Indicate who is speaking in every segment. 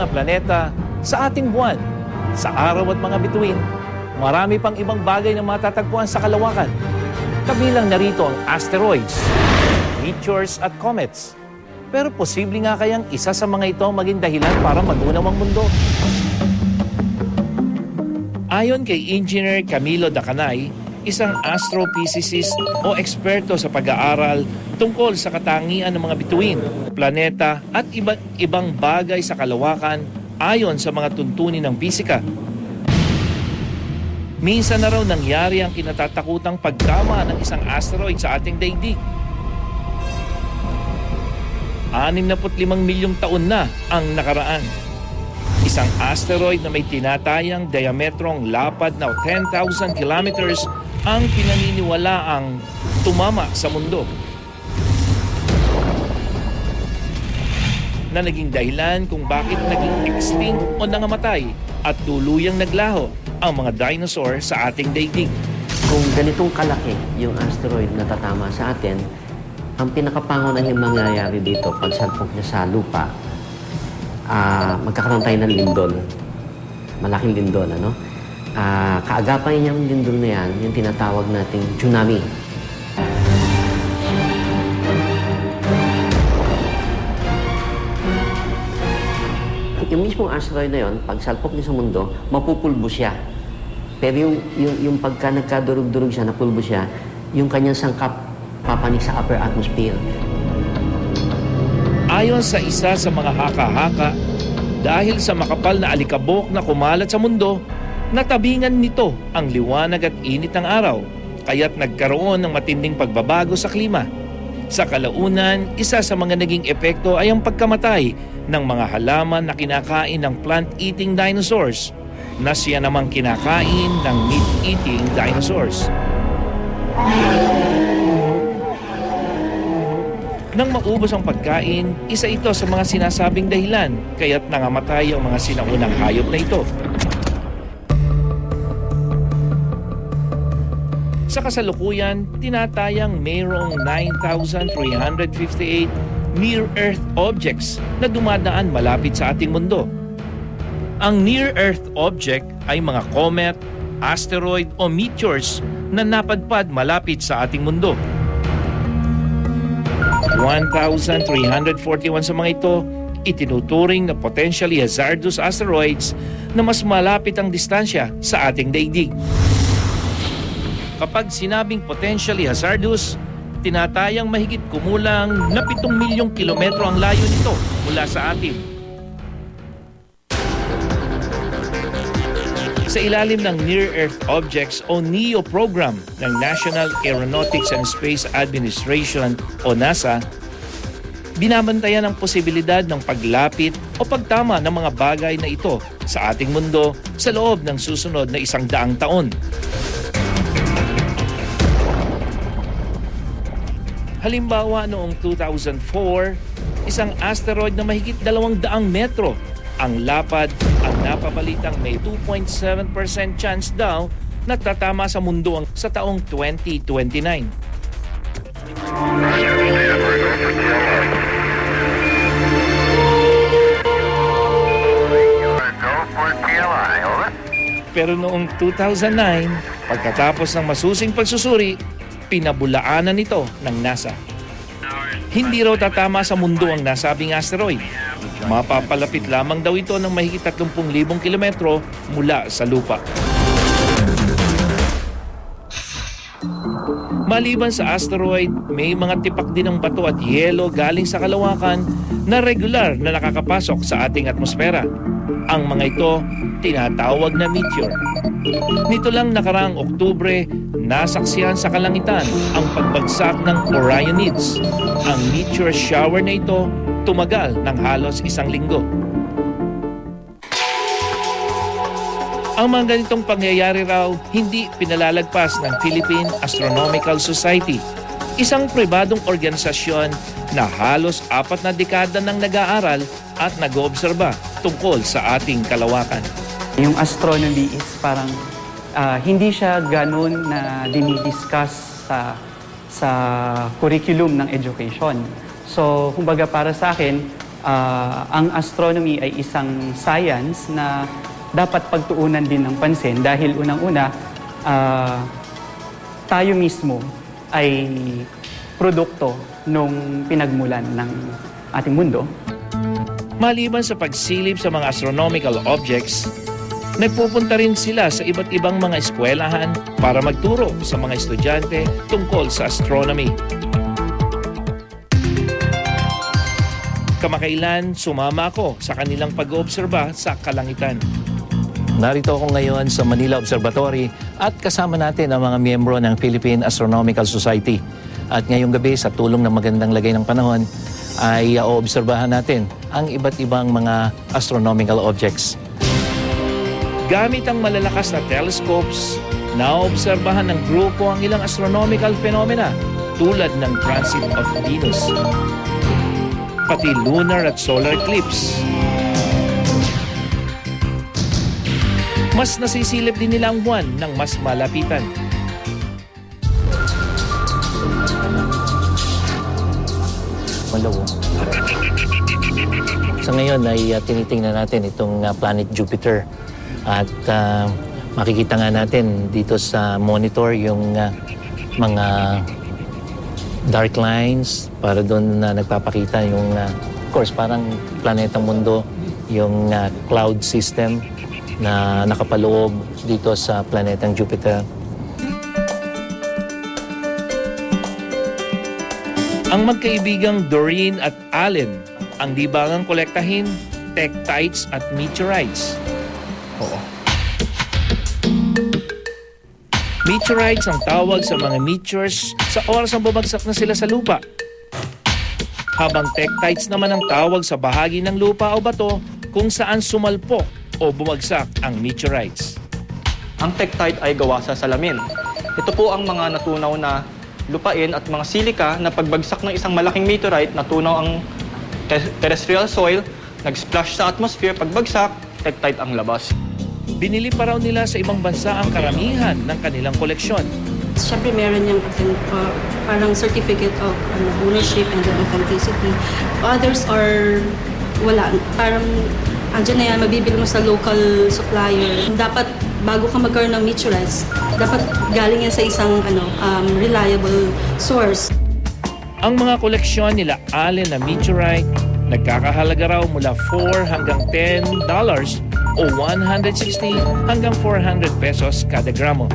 Speaker 1: mga planeta sa ating buwan, sa araw at mga bituin, marami pang ibang bagay na matatagpuan sa kalawakan. Kabilang narito ang asteroids, meteors at comets. Pero posible nga kayang isa sa mga ito maging dahilan para magunaw ang mundo. Ayon kay Engineer Camilo Dacanay, isang astrophysicist o eksperto sa pag-aaral tungkol sa katangian ng mga bituin, planeta at iba't ibang bagay sa kalawakan ayon sa mga tuntunin ng pisika. Minsan na raw nangyari ang kinatatakutang pagkama ng isang asteroid sa ating daigdig. 65 milyong taon na ang nakaraan. Isang asteroid na may tinatayang diametrong lapad na 10,000 kilometers ang pinaniniwala ang tumama sa mundo. Na naging dahilan kung bakit naging extinct o nangamatay at tuluyang naglaho ang mga dinosaur sa ating daigdig.
Speaker 2: Kung ganitong kalaki yung asteroid na tatama sa atin, ang pinakapangunahing mangyayari dito pag salpok niya sa lupa, ah magkakaroon tayo ng lindol. Malaking lindol, ano? Ah, kaagapan niyang lindol na yan, yung tinatawag nating tsunami. Yung mismong asteroid na yon, pag salpok niya sa mundo, mapupulbo siya. Pero yung, yung, yung pagka nagkadurog-durog siya, napulbo siya, yung kanyang sangkap papanik sa upper atmosphere.
Speaker 1: Ayon sa isa sa mga haka-haka, dahil sa makapal na alikabok na kumalat sa mundo, natabingan nito ang liwanag at init ng araw, kaya't nagkaroon ng matinding pagbabago sa klima. Sa kalaunan, isa sa mga naging epekto ay ang pagkamatay ng mga halaman na kinakain ng plant-eating dinosaurs na siya namang kinakain ng meat-eating dinosaurs. Nang maubos ang pagkain, isa ito sa mga sinasabing dahilan kaya't nangamatay ang mga sinaunang hayop na ito. Sa kasalukuyan, tinatayang mayroong 9,358 near-Earth objects na dumadaan malapit sa ating mundo. Ang near-Earth object ay mga comet, asteroid o meteors na napadpad malapit sa ating mundo. 1,341 sa mga ito itinuturing na potentially hazardous asteroids na mas malapit ang distansya sa ating daigdig. Kapag sinabing potentially hazardous, tinatayang mahigit kumulang na 7 milyong kilometro ang layo nito mula sa atin. Sa ilalim ng Near-Earth Objects o NEO program ng National Aeronautics and Space Administration o NASA, binabantayan ang posibilidad ng paglapit o pagtama ng mga bagay na ito sa ating mundo sa loob ng susunod na isang daang taon. Halimbawa noong 2004, isang asteroid na mahigit 200 metro ang lapad ang napabalitang may 2.7% chance daw na tatama sa mundo ang sa taong 2029. Pero noong 2009, pagkatapos ng masusing pagsusuri, pinabulaanan nito ng NASA. Hindi raw tatama sa mundo ang nasabing asteroid. Mapapalapit lamang daw ito ng mahigit 30,000 kilometro mula sa lupa. Maliban sa asteroid, may mga tipak din ng bato at yelo galing sa kalawakan na regular na nakakapasok sa ating atmosfera. Ang mga ito tinatawag na meteor. Nito lang nakaraang Oktubre, nasaksihan sa kalangitan ang pagbagsak ng Orionids. Ang meteor shower na ito tumagal ng halos isang linggo. Ang mga ganitong pangyayari raw hindi pinalalagpas ng Philippine Astronomical Society, isang pribadong organisasyon na halos apat na dekada nang nag-aaral at nag-oobserba tungkol sa ating kalawakan.
Speaker 3: Yung astronomy is parang ah, hindi siya ganun na dinidiscuss sa sa curriculum ng education. So, kumbaga para sa akin, ah, ang astronomy ay isang science na dapat pagtuunan din ng pansin dahil unang-una, ah, tayo mismo ay produkto nung pinagmulan ng ating mundo.
Speaker 1: Maliban sa pagsilip sa mga astronomical objects, nagpupunta rin sila sa iba't ibang mga eskwelahan para magturo sa mga estudyante tungkol sa astronomy. Kamakailan, sumama ako sa kanilang pag-oobserba sa kalangitan. Narito ako ngayon sa Manila Observatory at kasama natin ang mga miyembro ng Philippine Astronomical Society. At ngayong gabi sa tulong ng magandang lagay ng panahon ay oobserbahan natin ang iba't ibang mga astronomical objects. Gamit ang malalakas na telescopes, naobserbahan ng grupo ang ilang astronomical phenomena tulad ng transit of Venus, pati lunar at solar eclipse. Mas nasisilip din nila ang buwan ng mas malapitan. Malawo. Sa ngayon ay uh, tinitingnan natin itong uh, planet Jupiter at uh, makikita nga natin dito sa monitor yung uh, mga dark lines para doon na nagpapakita yung uh, of course parang planetang mundo yung uh, cloud system na nakapaloob dito sa planetang Jupiter. Ang magkaibigang Doreen at Allen ang libangang kolektahin, tektites at meteorites. Oo. Meteorites ang tawag sa mga meteors sa oras ng bumagsak na sila sa lupa. Habang tektites naman ang tawag sa bahagi ng lupa o bato kung saan sumalpok o bumagsak ang meteorites.
Speaker 4: Ang tektite ay gawa sa salamin. Ito po ang mga natunaw na lupain at mga silika na pagbagsak ng isang malaking meteorite, natunaw ang te- terrestrial soil, nag-splash sa atmosphere, pagbagsak, tektite ang labas.
Speaker 1: Binili pa raw nila sa ibang bansa ang karamihan ng kanilang koleksyon.
Speaker 5: Siyempre, meron yung uh, parang certificate of ano, ownership and then authenticity. Others are wala. Parang andyan na yan, mabibili mo sa local supplier. Dapat bago ka magkaroon ng meteorites, dapat galing yan sa isang ano, um, reliable source.
Speaker 1: Ang mga koleksyon nila Allen na meteorite nagkakahalaga raw mula 4 hanggang 10 dollars o 160 hanggang 400 pesos kada gramo.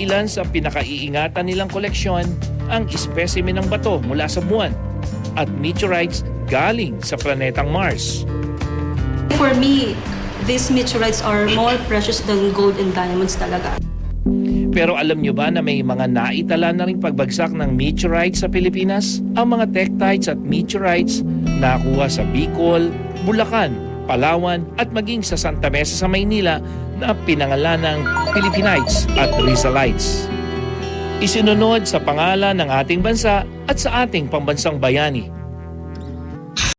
Speaker 1: Ilan sa pinakaiingatan nilang koleksyon ang specimen ng bato mula sa buwan at meteorites galing sa planetang Mars.
Speaker 5: For me, these meteorites are more precious than gold and diamonds talaga.
Speaker 1: Pero alam nyo ba na may mga naitala na rin pagbagsak ng meteorites sa Pilipinas? Ang mga tektites at meteorites nakuha sa Bicol, Bulacan, Palawan at maging sa Santa Mesa sa Maynila na pinangalan ng Philippinites at Rizalites. Isinunod sa pangalan ng ating bansa at sa ating pambansang bayani